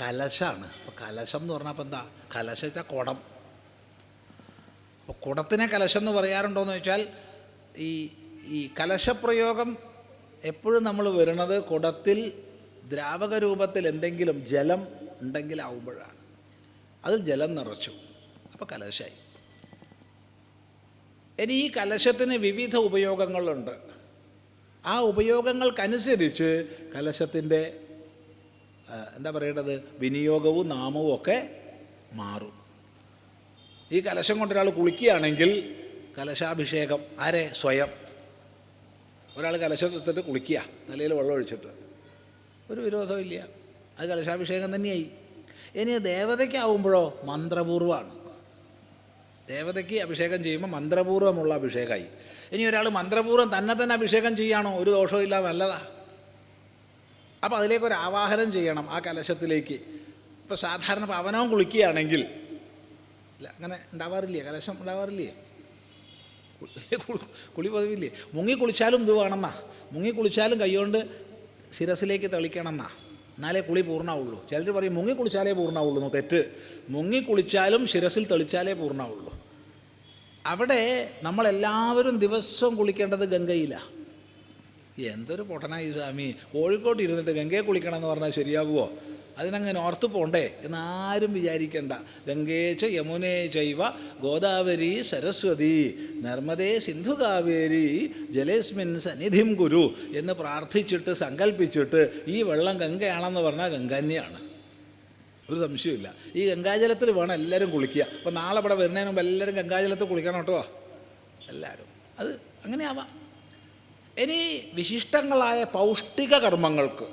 കലശാണ്. അപ്പോൾ കലശം എന്ന് പറഞ്ഞാൽ അപ്പോൾ എന്താ? കലശ വെച്ചാൽ കുടം. അപ്പോൾ കുടത്തിനെ കലശം എന്ന് പറയാറുണ്ടോയെന്ന് വെച്ചാൽ ഈ ഈ കലശപ്രയോഗം എപ്പോഴും നമ്മൾ വരുന്നത് കുടത്തിൽ ദ്രാവക രൂപത്തിൽ എന്തെങ്കിലും ജലം ഉണ്ടെങ്കിലാവുമ്പോഴാണ് അത് ജലം നിറച്ചു. അപ്പോൾ കലശായി. ഇനി ഈ കലശത്തിന് വിവിധ ഉപയോഗങ്ങളുണ്ട്. ആ ഉപയോഗങ്ങൾക്കനുസരിച്ച് കലശത്തിന്റെ എന്താ പറയേണ്ടത്? വിനിയോഗവും നാമവും ഒക്കെ മാറും. ഈ കലശം കൊണ്ട് ഒരാൾ കുളിക്കുകയാണെങ്കിൽ കലശാഭിഷേകം ആരെ? സ്വയം. ഒരാൾ കലശം എടുത്തിട്ട് കുളിക്കുക തലയിൽ വെള്ളം ഒഴിച്ചിട്ട്. ഒരു വിരോധമില്ല അത് കലശാഭിഷേകം തന്നെയായി. ഇനി ദേവതയ്ക്കാവുമ്പോഴോ? മന്ത്രപൂർവമാണ്. ദേവതയ്ക്ക് അഭിഷേകം ചെയ്യുമ്പോൾ മന്ത്രപൂർവമുള്ള അഭിഷേകമായി. ഇനി ഒരാൾ മന്ത്രപൂർവം തന്നെ തന്നെ അഭിഷേകം ചെയ്യാണോ? ഒരു ദോഷവും ഇല്ല നല്ലതാ. അപ്പോൾ അതിലേക്ക് ഒരു ആവാഹനം ചെയ്യണം ആ കലശത്തിലേക്ക്. ഇപ്പോൾ സാധാരണ പവനവും കുളിക്കുകയാണെങ്കിൽ ഇല്ല അങ്ങനെ ഉണ്ടാവാറില്ലേ? കലശം ഉണ്ടാവാറില്ലേ? കുളി- പതിവില്ലേ? മുങ്ങി കുളിച്ചാലും ഇത് വേണമെന്നാ. മുങ്ങി കുളിച്ചാലും കൈകൊണ്ട് ശിരസിലേക്ക് തെളിക്കണമെന്നാ. എന്നാലേ കുളി പൂർണമാവുള്ളൂ ചിലർ പറയും മുങ്ങി കുളിച്ചാലേ പൂർണമാവുള്ളൂ തെറ്റ്. മുങ്ങി കുളിച്ചാലും ശിരസിൽ തെളിച്ചാലേ പൂർണമാവുള്ളൂ അവിടെ നമ്മളെല്ലാവരും ദിവസവും കുളിക്കേണ്ടത് ഗംഗയിലാണ് എന്തൊരു പൊട്ടനായി സ്വാമി. കോഴിക്കോട്ട് ഇരുന്നിട്ട് ഗംഗയെ കുളിക്കണം എന്ന് പറഞ്ഞാൽ ശരിയാകുമോ അതിനങ്ങനെ ഓർത്ത് പോണ്ടേ എന്നാരും വിചാരിക്കണ്ട. ഗംഗേച്ച യമുനേ ചൈവ ഗോദാവരി സരസ്വതി നർമ്മദേ സിന്ധു കാവേരി ജലേസ്മിൻ സന്നിധിം കുരു എന്ന് പ്രാർത്ഥിച്ചിട്ട് സങ്കല്പിച്ചിട്ട് ഈ വെള്ളം ഗംഗയാണെന്ന് പറഞ്ഞാൽ ഗംഗന്യാണ് ഒരു സംശയമില്ല ഈ ഗംഗാജലത്തിൽ വേണം എല്ലാവരും കുളിക്കുക. അപ്പോൾ നാളെ ഇവിടെ വരുന്നതിന് മുമ്പ് എല്ലാവരും ഗംഗാജലത്തിൽ കുളിക്കണം കേട്ടോ. എല്ലാവരും. അത് അങ്ങനെ ആവാം ഇനി വിശിഷ്ടങ്ങളായ പൗഷ്ടിക കർമ്മങ്ങൾക്ക്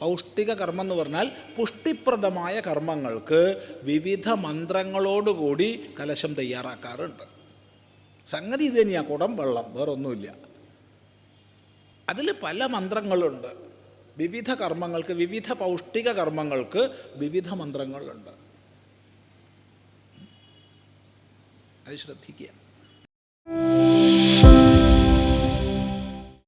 പൗഷ്ടിക കർമ്മം എന്ന് പറഞ്ഞാൽ പുഷ്ടിപ്രദമായ കർമ്മങ്ങൾക്ക് വിവിധ മന്ത്രങ്ങളോടുകൂടി കലശം തയ്യാറാക്കാറുണ്ട്. സംഗതി ഇത് തന്നെയാണ് കുടം വെള്ളം വേറെ ഒന്നുമില്ല അതിൽ പല മന്ത്രങ്ങളുണ്ട്. വിവിധ കർമ്മങ്ങൾക്ക് വിവിധ പൗഷ്ടിക കർമ്മങ്ങൾക്ക് വിവിധ മന്ത്രങ്ങളുണ്ട്. അത് ശ്രദ്ധിക്കുക.